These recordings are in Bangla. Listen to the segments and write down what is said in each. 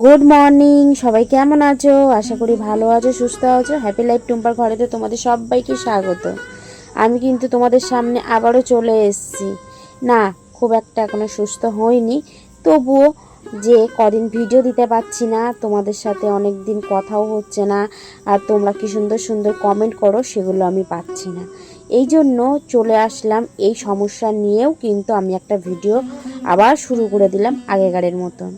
গুড মর্নিং সবাই কেমন আছো? আশা করি ভালো আছো, সুস্থ আছো। হ্যাপি লাইফ টুম্পার ঘরেতে তোমাদের সবাইকে স্বাগত। আমি কিন্তু তোমাদের সামনে আবারও চলে এসেছি। না, খুব একটা এখনও সুস্থ হইনি। তবুও যে কদিন ভিডিও দিতে পারছি না, তোমাদের সাথে অনেক দিন কথাও হচ্ছে না, আর তোমরা কি সুন্দর সুন্দর কমেন্ট করো, সেগুলো আমি পাচ্ছি না। এই জন্য চলে আসলাম, এই সমস্যা নিয়েও কিন্তু আমি একটা ভিডিও আবার শুরু করে দিলাম আগেকারের মতন।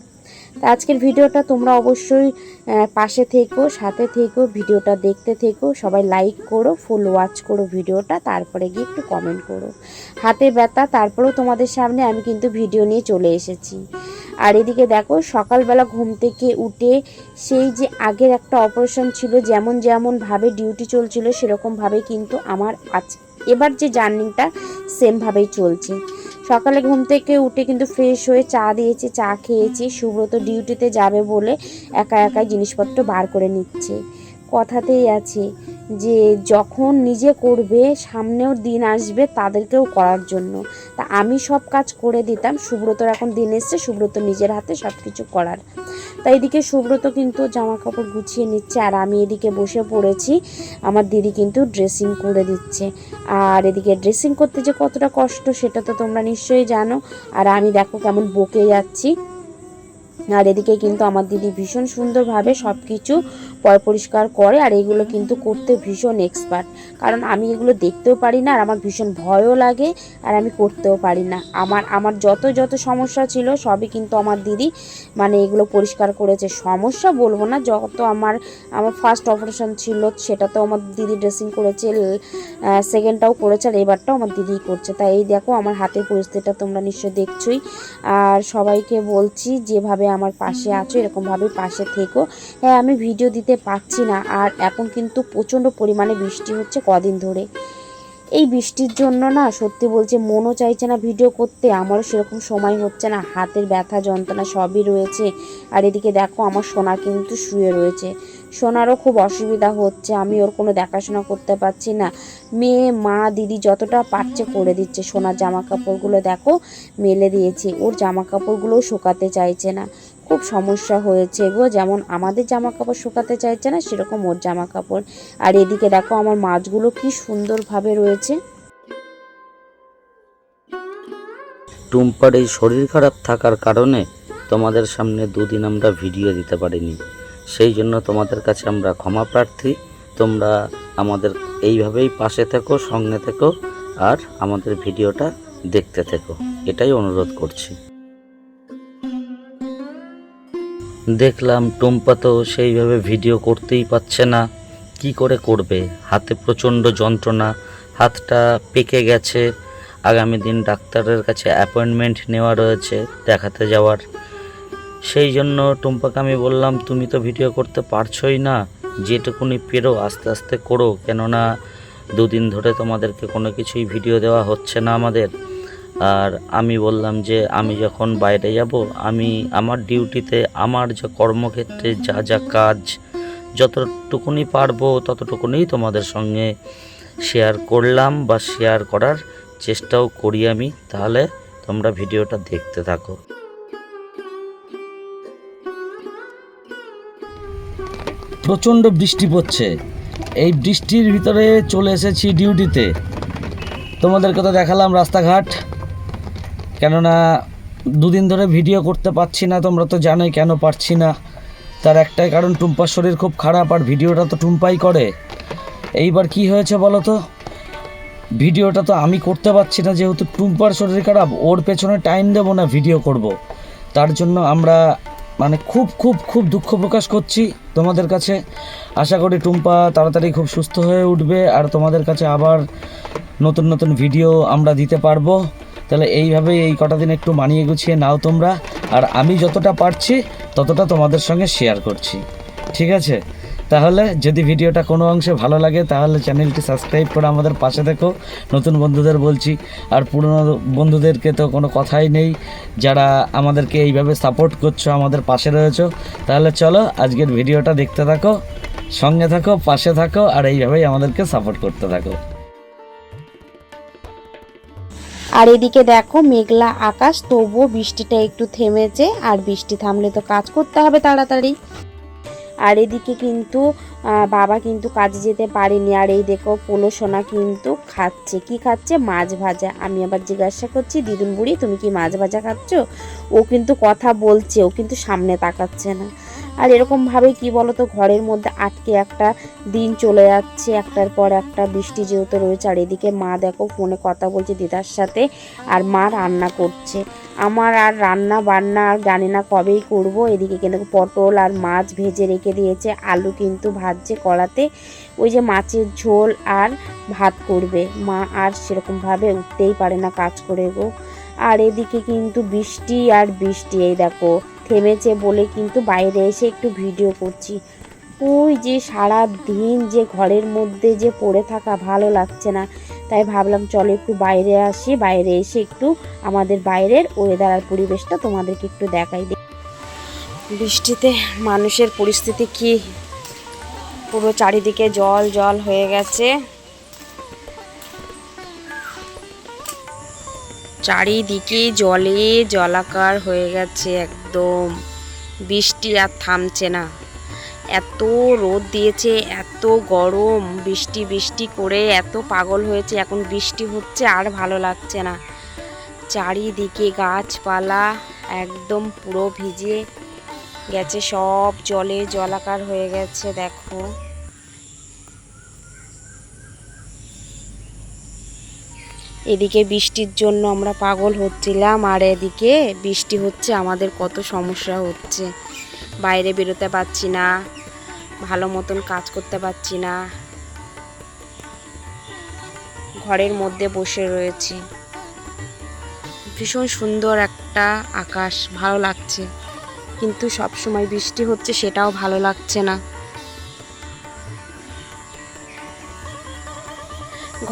আজকের ভিডিওটা তোমরা অবশ্যই পাশে থেকো, সাথে থেকো, ভিডিওটা দেখতে থেকো, সবাই লাইক করো ফুল ওয়াচ করো ভিডিওটা, তারপরে গিয়ে একটু কমেন্ট করো। হাতে ব্যথা, তারপরেও তোমাদের সামনে আমি কিন্তু ভিডিও নিয়ে চলে এসেছি। আর এদিকে দেখো, সকালবেলা ঘুম থেকে উঠে সেই যে আগের একটা অপারেশন ছিল, যেমন যেমনভাবে ডিউটি চলছিল সেরকমভাবে কিন্তু আমার আজ, এবার যে জার্নিংটা সেমভাবেই চলছে। সকালে ঘুম থেকে উঠে কিন্তু ফ্রেশ হয়ে চা দিয়েছে, চা খেয়েছি। সুব্রত ডিউটিতে যাবে বলে একা একাই জিনিসপত্র বার করে নিচ্ছে। কথাতেই আছে যে যখন নিজে করবে, সামনেও দিন আসবে তাদেরকেও করার জন্য। তা আমি সব কাজ করে দিতাম সুব্রতর এখন দিন এসছে, সুব্রত নিজের হাতে সব কিছু করার। তাই এদিকে সুব্রত কিন্তু জামা কাপড় গুছিয়ে নিচ্ছে, আর আমি এদিকে বসে পড়েছি, আমার দিদি কিন্তু ড্রেসিং করে দিচ্ছে। আর এদিকে ড্রেসিং করতে যে কতটা কষ্ট, সেটা তো তোমরা নিশ্চয়ই জানো। আর আমি দেখো কেমন বকে যাচ্ছি। আর এদিকে কিন্তু আমার দিদি ভীষণ সুন্দরভাবে সব কিছু পয় পরিষ্কার করে আর এগুলো কিন্তু করতে ভীষণ এক্সপার্ট কারণ আমি এগুলো দেখতেও পারি না আর আমার ভীষণ ভয়ও লাগে আর আমি করতেও পারি না। আমার আমার যত যত সমস্যা ছিল সবই কিন্তু আমার দিদি মানে এগুলো পরিষ্কার করেছে। সমস্যা বলব না, যত আমার আমার ফার্স্ট অপারেশন ছিল সেটাতেও আমার দিদি ড্রেসিং করেছে সেকেন্ডটাও করেছে আর এবারটাও আমার দিদিই করছে। তাই এই দেখো আমার হাতের পরিস্থিতিটা তোমরা নিশ্চয়ই দেখছোই। আর সবাইকে বলছি যেভাবে আমার পাশে আছো এরকমভাবে পাশে থেকো। হ্যাঁ আমি ভিডিও দিতে পারছি না আর এখন কিন্তু প্রচণ্ড পরিমাণে বৃষ্টি হচ্ছে কদিন ধরে। এই বৃষ্টির জন্য না সত্যি বলছে মনও চাইছে না ভিডিও করতে, আমারও সেরকম সময় হচ্ছে না, হাতের ব্যথা, যন্ত্রণা সবই রয়েছে। আর এদিকে দেখো আমার সোনা কিন্তু শুয়ে রয়েছে। সোনারও খুব অসুবিধা হচ্ছে, আমি ওর কোনো দেখাশোনা করতে পারছি না। মেয়ে, মা, দিদি যতটা পারছে করে দিচ্ছে সোনার জামা কাপড়গুলো দেখো, মেলে দিয়েছে, ওর জামা কাপড়গুলোও শুকাতে চাইছে না। খুব সমস্যা হয়েছে গো। যেমন আমাদের জামা কাপড় শুকাতে চাইছে না, সেরকম ওর জামা কাপড় আর এদিকে দেখো আমার মাছগুলো কি সুন্দরভাবে রয়েছে। টুম্পার এই শরীর খারাপ থাকার কারণে তোমাদের সামনে দুদিন আমরা ভিডিও দিতে পারিনি। সেই জন্য তোমাদের কাছে আমরা ক্ষমা প্রার্থী। তোমরা আমাদের এইভাবেই পাশে থেকো, সঙ্গে থেকো, আর আমাদের ভিডিওটা দেখতে থেকো। এটাই অনুরোধ করছি। দেখলাম টুম্পা তো সেইভাবে ভিডিও করতেই পারছে না। কি করে করবে? হাতে প্রচণ্ড যন্ত্রণা, হাতটা পেকে গেছে। আগামী দিন ডাক্তারের কাছে অ্যাপয়েন্টমেন্ট নেওয়া রয়েছে দেখাতে যাওয়ার। সেই জন্য টুম্পাকে আমি বললাম, তুমি তো ভিডিও করতে পারছোই না। যেটুকুনি পেরো, আস্তে আস্তে করো। কেননা দুদিন ধরে তোমাদেরকে কোনো কিছুই ভিডিও দেওয়া হচ্ছে না আমাদের। আর আমি বললাম যে আমি যখন বাইরে যাব, আমি আমার ডিউটিতে আমার যে কর্মক্ষেত্রে যা যা কাজ যতটুকুনি পারব ততটুকুনি তোমাদের সঙ্গে শেয়ার করলাম বা শেয়ার করার চেষ্টাও করি আমি। তাহলে তোমরা ভিডিওটা দেখতে থাকো। প্রচণ্ড বৃষ্টি পড়ছে। এই বৃষ্টির ভিতরে চলে এসেছি ডিউটিতে। তোমাদেরকে তো দেখালাম রাস্তাঘাট। কেননা দুদিন ধরে ভিডিও করতে পারছি না, তোমরা তো জানোই কেন পারছি না। তার একটাই কারণ, টুম্পার শরীর খুব খারাপ আর ভিডিওটা তো টুম্পাই করে। এইবার কি হয়েছে বলো তো? ভিডিওটা তো আমি করতে পারছি না, যেহেতু টুম্পার শরীর খারাপ, ওর পেছনে টাইম দেবো না ভিডিও করব। তার জন্য আমরা মানে খুব খুব খুব দুঃখ প্রকাশ করছি তোমাদের কাছে। আশা করি টুম্পা তাড়াতাড়ি খুব সুস্থ হয়ে উঠবে, আর তোমাদের কাছে আবার নতুন নতুন ভিডিও আমরা দিতে পারব। তাহলে এইভাবে এই কটা দিন একটু মানিয়ে গুছিয়ে নাও তোমরা। আর আমি যতটা পারছি, ততটা তোমাদের সঙ্গে শেয়ার করছি। ঠিক আছে? তাহলে যদি ভিডিওটা কোনো অংশে ভালো লাগে, তাহলে চ্যানেলটি সাবস্ক্রাইব করে আমাদের পাশে দেখো নতুন বন্ধুদের বলছি। আর পুরনো বন্ধুদেরকে তো কোনো কথাই নেই। যারা আমাদেরকে এইভাবে সাপোর্ট করছ, আমাদের পাশে রয়েছো, তাহলে চলো আজকের ভিডিওটা দেখতে থাকো, সঙ্গে থাকো, পাশে থাকো, আর এইভাবেই আমাদেরকে সাপোর্ট করতে থাকো। আর এদিকে দেখো মেঘলা আকাশ, তবুও বৃষ্টিটা একটু থেমেছে আর বৃষ্টি থামলে তো কাজ করতে হবে তাড়াতাড়ি। আর এদিকে কিন্তু বাবা কিন্তু কাজে যেতে পারেনি। আর এই দেখো পোলো সোনা কিন্তু খাচ্ছে। কি খাচ্ছে? মাছ ভাজা। আমি আবার জিজ্ঞাসা করছি, দিদুন বুড়ি, তুমি কি মাছ ভাজা খাচ্ছ? ও কিন্তু কথা বলছে। ও কিন্তু সামনে তাকাচ্ছে না। আর এরকমভাবে কি বলতো ঘরের মধ্যে আটকে একটা দিন চলে যাচ্ছে, একটার পর একটা বৃষ্টি যেহেতু রয়েছে, আর এদিকে মা দেখো ফোনে কথা বলছে দিদার সাথে আর মা রান্না করছে। আমার আর রান্না বান্না আর জানি না কবেই করব, এদিকে কিন্তু পটল আর মাছ ভেজে রেখে দিয়েছে, আলু কিন্তু ভাজছে কড়াতে। ওই যে মাছের ঝোল আর ভাত করবে, মা আর সেরকমভাবে উঠতেই পারে না কাজ করে গো। আর এদিকে কিন্তু বৃষ্টি আর বৃষ্টি, এই দেখো থেমেছে বলে কিন্তু বাইরে এসে একটু ভিডিও করছি। ওই যে সারা দিন যে ঘরের মধ্যে যে পড়ে থাকা ভালো লাগছে না। তাই ভাবলাম চলো একটু বাইরে আসি, বাইরে এসে একটু আমাদের বাইরের ওয়েদার আর পরিবেশটা তোমাদেরকে একটু দেখাই দিই বৃষ্টিতে মানুষের পরিস্থিতি কি? পুরো চারিদিকে জল জল হয়ে গেছে। চারিদিকে জলে জলাকার হয়ে গেছে একদম বৃষ্টি আর থামছে না। এত রোদ দিয়েছে, এত গরম, বৃষ্টি বৃষ্টি করে এত পাগল হয়েছে, এখন বৃষ্টি হচ্ছে আর ভালো লাগছে না। চারিদিকে গাছপালা একদম পুরো ভিজে গেছে, সব জলে জলাকার হয়ে গেছে, দেখো। এদিকে বৃষ্টির জন্য আমরা পাগল হচ্ছিলাম, আর এদিকে বৃষ্টি হচ্ছে, আমাদের কত সমস্যা হচ্ছে। বাইরে বেরোতে পারছি না, ভালো মতন কাজ করতে পারছি না। ঘরের মধ্যে বসে রয়েছি। ভীষণ সুন্দর একটা আকাশ, ভালো লাগছে। কিন্তু সব সময় বৃষ্টি হচ্ছে, সেটাও ভালো লাগছে না।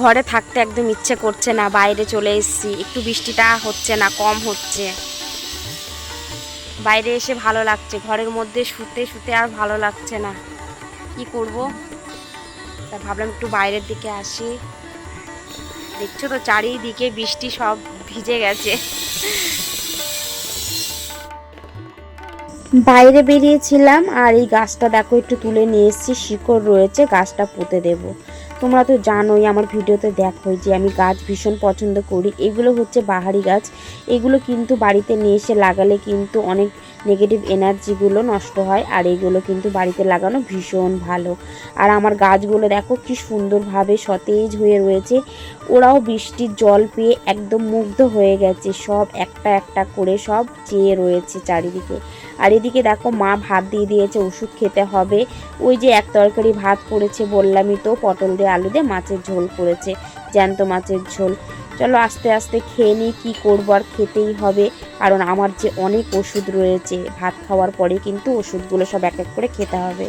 ঘরে থাকতে একদম ইচ্ছে করছে না, বাইরে চলে এসেছি। একটু বৃষ্টিটা হচ্ছে না, কম হচ্ছে। বাইরে এসে ভালো লাগছে, ঘরের মধ্যে শুতে শুতে আর ভালো লাগছে না। কি করব? তা ভাবলাম একটু বাইরের দিকে আসি। দেখছ তো, চারিদিকে বৃষ্টি সব ভিজে গেছে। বাইরে বেরিয়েছিলাম আর এই গাছটা দেখো, একটু তুলে নিয়ে এসেছি, শিকড় রয়েছে, গাছটা পুঁতে দেব। তোমরা তো জানোই, আমার ভিডিওতে দেখোই যে আমি গাছ ভীষণ পছন্দ করি। এগুলো হচ্ছে বাহারি গাছ। এগুলো কিন্তু বাড়িতে নিয়ে এসে লাগালে কিন্তু অনেক নেগেটিভ এনার্জিগুলো নষ্ট হয়, আর এগুলো কিন্তু বাড়িতে লাগানো ভীষণ ভালো। আর আমার গাছগুলো দেখো কি সুন্দরভাবে সতেজ হয়ে রয়েছে। ওরাও বৃষ্টির জল পেয়ে একদম মুগ্ধ হয়ে গেছে। সব একটা একটা করে সব চেয়ে রয়েছে চারিদিকে। আর এদিকে দেখো মা ভাত দিয়ে দিয়েছে, ওষুধ খেতে হবে। ওই যে এক তরকারি ভাত করেছে বললামই তো, পটল দিয়ে আলু দিয়ে মাছের ঝোল করেছে, জ্যান্ত মাছের ঝোল। চলো আস্তে আস্তে খেয়ে নিই, কী করব আর খেতেই হবে। কারণ আমার যে অনেক ওষুধ রয়েছে, ভাত খাওয়ার পরে কিন্তু ওষুধগুলো সব এক এক করে খেতে হবে।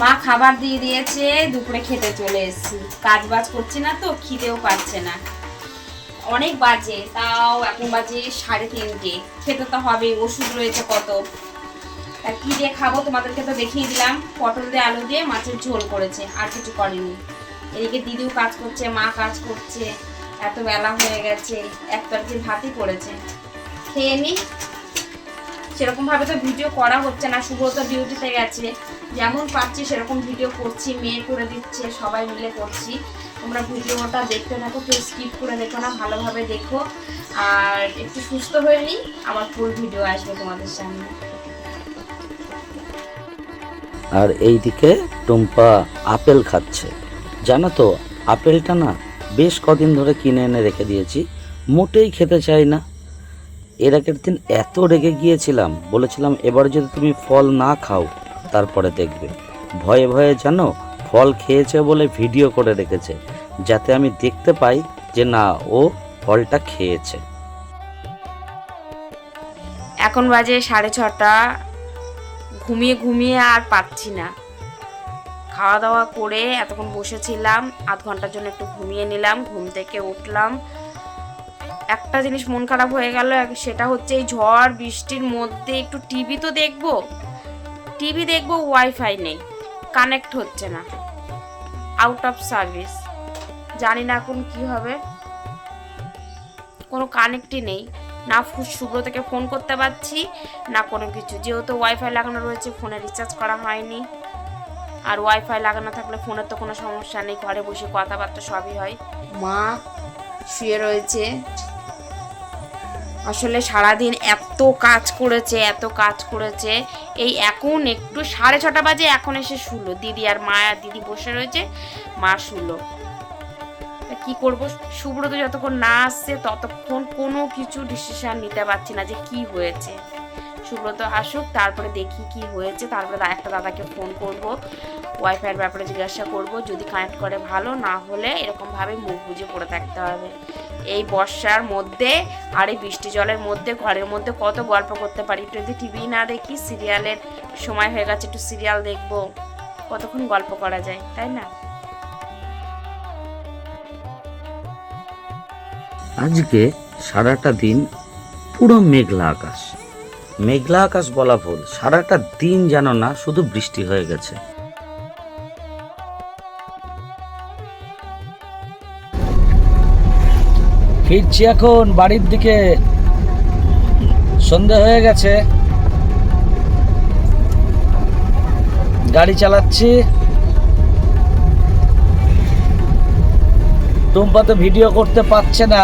মা খাবার দিয়ে দিয়েছে, দুপুরে খেতে চলে এসেছি। কাজ বাজ করছি না তো, খিদেও পাচ্ছে না। অনেক বাজে, তাও এখন বাজে সাড়ে তিনটে। খেতে তো হবে ওষুধ রয়েছে কত। তা কি দিয়ে খাব তোমাদেরকে তো দেখিয়ে দিলাম। পটল দিয়ে আলু দিয়ে মাছের ঝোল করেছে, আর কিছু করেনি। এদিকে দিদিও কাজ করছে, মা কাজ করছে। এত বেলা হয়ে গেছে এক তরকারি ভাতই করেছে। খেয়ে নি। সেরকম ভাবে তো ভিডিও করা হচ্ছে না, শুভ তো ডিউটিতে গেছে। যেমন পাচ্ছি, সেরকম ভিডিও করছি, মেয়ে করে দিচ্ছে, সবাই মিলে করছি। তোমরা ভিডিওটা দেখতে থাকো, কেউ স্কিপ করে দেখো না, ভালোভাবে দেখো। আর একটু সুস্থ হয়ে নিই, আবার ফুল ভিডিও আসবে তোমাদের সামনে। আর এইদিকে টুম্পা আপেল খাচ্ছে। জানো তো, আপেলটা না বেশ কদিন ধরে কিনে এনে রেখে দিয়েছি, মোটেই খেতে চাই না। এর আগের দিন এত রেগে গিয়েছিলাম, বলেছিলাম এবার যদি তুমি ফল না খাও, তারপরে দেখবে। ভয়ে ভয়ে জানো, ফল খেয়েছে বলে ভিডিও করে রেখেছে, যাতে আমি দেখতে পাই যে না, ও ফলটা খেয়েছে। এখন বাজে সাড়ে ছটা, ঘুমিয়ে ঘুমিয়ে আর পাচ্ছি না। খাওয়া দাওয়া করে এতক্ষণ বসেছিলাম, আধ ঘণ্টার জন্য একটু ঘুমিয়ে নিলাম, ঘুম থেকে উঠলাম একটা জিনিস মন খারাপ হয়ে গেল সেটা হচ্ছে এই ঝড়, বৃষ্টির মধ্যে একটু টিভি তো দেখব। টিভি দেখব ওয়াইফাই নেই কানেক্ট হচ্ছে না আউট অফ সার্ভিস জানি না এখন কি হবে। কোনো কানেক্টই নেই, না সুব্রতকে ফোন করতে পারছি, না কোনো কিছু। যেহেতু ওয়াইফাই লাগানো রয়েছে ফোনে রিচার্জ করা হয়নি। আর ওয়াইফাই লাগানো থাকলে ফোনের তো কোনো সমস্যা নেই, ঘরে বসে কথাবার্তা সবই হয়। মা শুয়ে রয়েছে। আসলে সারাদিন এত কাজ করেছে, এত কাজ করেছে। এই এখন একটু সাড়ে ছটা বাজে, এখন এসে শুলো। দিদি আর মা আর দিদি বসে রয়েছে, মা শুলো। কি করব? সুব্রত যতক্ষণ না আসছে, ততক্ষণ কোনো কিছু ডিসিশন নিতে পারছি না যে কি হয়েছে। সুব্রত আসুক, তারপরে দেখি কি হয়েছে। তারপরে একটা দাদাকে ফোন করব ওয়াইফাইয়ের ব্যাপারে জিজ্ঞাসা করব, যদি কানেক্ট করে ভালো, না হলে এরকমভাবে মুখ বুঝে পড়ে থাকতে হবে। এই বর্ষার মধ্যে আর এই বৃষ্টি জলের মধ্যে, ঘরের মধ্যে কত গল্প করতে পারি। একটু যদি টিভি না দেখি, সিরিয়ালের সময় হয়ে গেছে, একটু সিরিয়াল দেখব। কতক্ষণ গল্প করা যায়, তাই না? আজকে সারাটা দিন পুরো মেঘলা আকাশ। মেঘলা আকাশ বলা ভুল। সারাটা দিন যেন না, শুধু বৃষ্টি হয়ে গেছে। ফিরছি এখন বাড়ির দিকে। সন্ধে হয়ে গেছে। গাড়ি চালাচ্ছি। টুম্পা তো ভিডিও করতে পারছে না।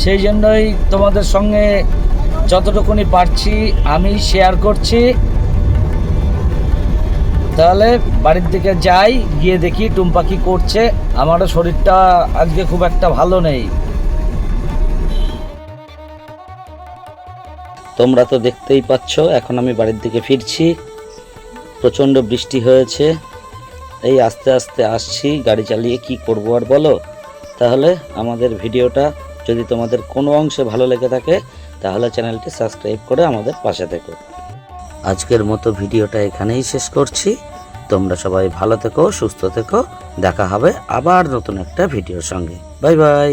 সেই জন্যই তোমাদের সঙ্গে যতটুকুনি পারছি আমি শেয়ার করছি। তাহলে বাড়ির দিকে যাই, গিয়ে দেখি টুম্পা কি করছে। আমারও শরীরটা আজকে খুব একটা ভালো নেই। তোমরা তো দেখতেই পাচ্ছ, এখন আমি বাড়ির দিকে ফিরছি। প্রচণ্ড বৃষ্টি হয়েছে। এই আস্তে আস্তে আসছি, গাড়ি চালিয়ে কি করব আর বলো? তাহলে আমাদের ভিডিওটা যদি তোমাদের কোনো অংশে ভালো লেগে থাকে তাহলে চ্যানেলটি সাবস্ক্রাইব করে আমাদের পাশে থেকো। আজকের মতো ভিডিওটা এখানেই শেষ করছি। তোমরা সবাই ভালো থেকো, সুস্থ থেকো। দেখা হবে আবার নতুন একটা ভিডিওর সঙ্গে। Bye bye.